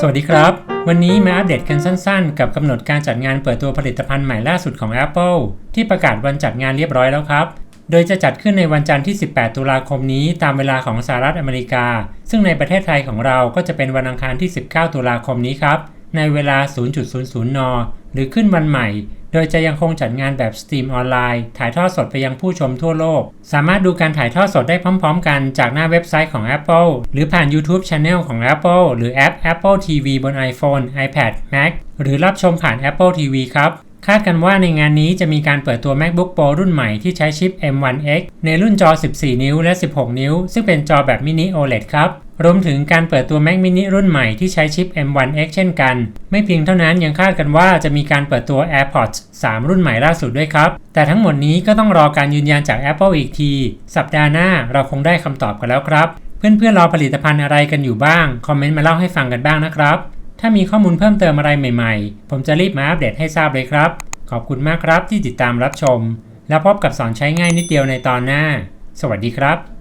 สวัสดีครับ วันนี้มาอัปเดตกันสั้นๆ กับกำหนดการจัดงานเปิดตัวผลิตภัณฑ์ใหม่ล่าสุดของ Apple ที่ประกาศวันจัดงานเรียบร้อยแล้วครับ โดยจะจัดขึ้นในวันจันทร์ที่ 18 ตุลาคมนี้ตามเวลาของสหรัฐอเมริกา ซึ่งในประเทศไทยของเราก็จะเป็นวันอังคารที่ 19 ตุลาคมนี้ครับ ในเวลา 0.00 น หรือขึ้นวันใหม่ โดยจะยังคงจัดงานแบบสตรีมออนไลน์ ถ่ายทอดสดไปยังผู้ชมทั่วโลก สามารถดูการถ่ายทอดสดได้พร้อม ๆ กันจากหน้าเว็บไซต์ของ Apple หรือผ่าน YouTube Channel ของ Apple หรือแอป Apple TV บน iPhone, iPad, Mac หรือรับชมผ่าน Apple TV ครับคาดกันว่าในงานนี้จะมีการเปิดตัว MacBook Pro รุ่นใหม่ที่ใช้ชิป M1X ในรุ่นจอ 14 นิ้วและ 16 นิ้ว ซึ่งเป็นจอแบบมินิ OLED ครับ รวมถึงการเปิดตัว Mac mini รุ่นใหม่ที่ใช้ชิป M1X เช่นกัน ไม่เพียงเท่านั้นยังคาดกันว่าจะมีการเปิดตัว AirPods 3 รุ่นใหม่ล่าสุดด้วยครับ แต่ทั้งหมดนี้ก็ต้องรอการยืนยันจาก Apple อีกที สัปดาห์หน้าเราคงได้คำตอบกันแล้วครับ เพื่อนๆรอผลิตภัณฑ์อะไรกันอยู่บ้าง คอมเมนต์มาเล่าให้ฟังกันบ้างนะครับ ถ้ามีข้อมูลเพิ่มเติมอะไรใหม่ๆ ผมจะรีบมาอัปเดตให้ทราบเลยครับ ขอบคุณมากครับที่ติดตามรับชม แล้วพบกับสอนใช้ง่ายนิดเดียวในตอนหน้า สวัสดีครับ